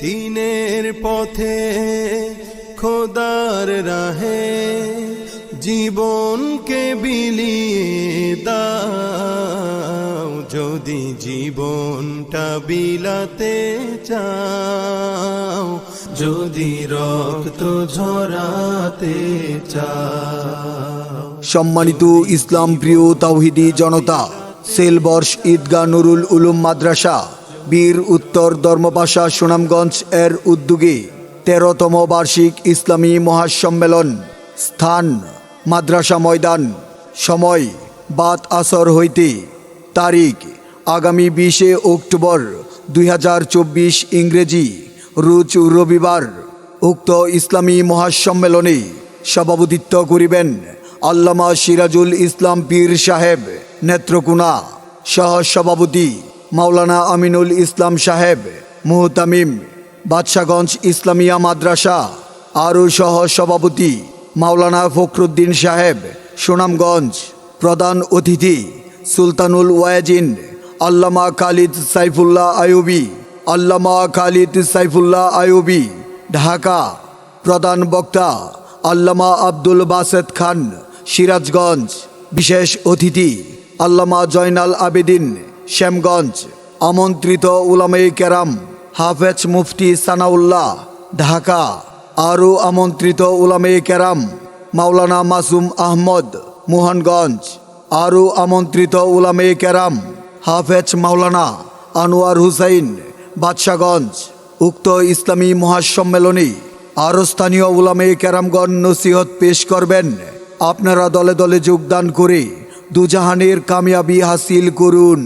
দিনের পথে খোদার রাহে জীবনকে বিলিয়ে দাও। যদি জীবনটা বিলাতে চাও, যদি রক্ত ঝরাতে চাও। সম্মানিত ইসলাম প্রিয় তাওহিদি জনতা, সেলবর্ষ ঈদগাহ নুরুল উলুম মাদ্রাসা বীর উত্তর ধর্মপাশা সুনামগঞ্জ এর উদ্যোগে তেরোতম বার্ষিক ইসলামী মহাসম্মেলন, স্থান, মাদ্রাসা ময়দান, সময়, বাত আসর হইতে তারিখ, আগামী বিশে অক্টোবর দুই হাজার চব্বিশ ইংরেজি রুচ রবিবার উক্ত ইসলামী মহাসম্মেলনে সভাপতিত্ব করিবেন আল্লামা সিরাজুল ইসলাম পীর সাহেব নেত্রকোনা সহ সভাপতি মাওলানা আমিনুল ইসলাম সাহেব, মুহতামিম, বাদশাগঞ্জ ইসলামিয়া মাদ্রাসা, আরও সহ সভাপতি মাওলানা ফখরুদ্দিন সাহেব, সুনামগঞ্জ প্রধান অতিথি সুলতানুল ওয়াজিন, আল্লামা খালিদ সাইফুল্লাহ আয়ুবি আল্লামা খালিদ সাইফুল্লাহ আয়ুবি ঢাকা প্রধান বক্তা আল্লামা আব্দুল বাসেদ খান, সিরাজগঞ্জ বিশেষ অতিথি আল্লামা জয়নাল আবেদিন শ্যামগঞ্জ। আমন্ত্রিত উলামে কেরাম হাফেজ মুফতি সানাউল্লাহ, ঢাকা। আরও আমন্ত্রিত উলামে কেরাম মাওলানা মাসুম আহমদ, মোহনগঞ্জ। আরও আমন্ত্রিত উলামে কেরাম হাফেজ মাওলানা আনোয়ার হুসাইন, বাদশাগঞ্জ। উক্ত ইসলামী মহাসম্মেলনে আরও স্থানীয় উলামে কেরামগণ নসিহত পেশ করবেন। আপনারা দলে দলে যোগদান করে দুজাহানের কামিয়াবি হাসিল করুন।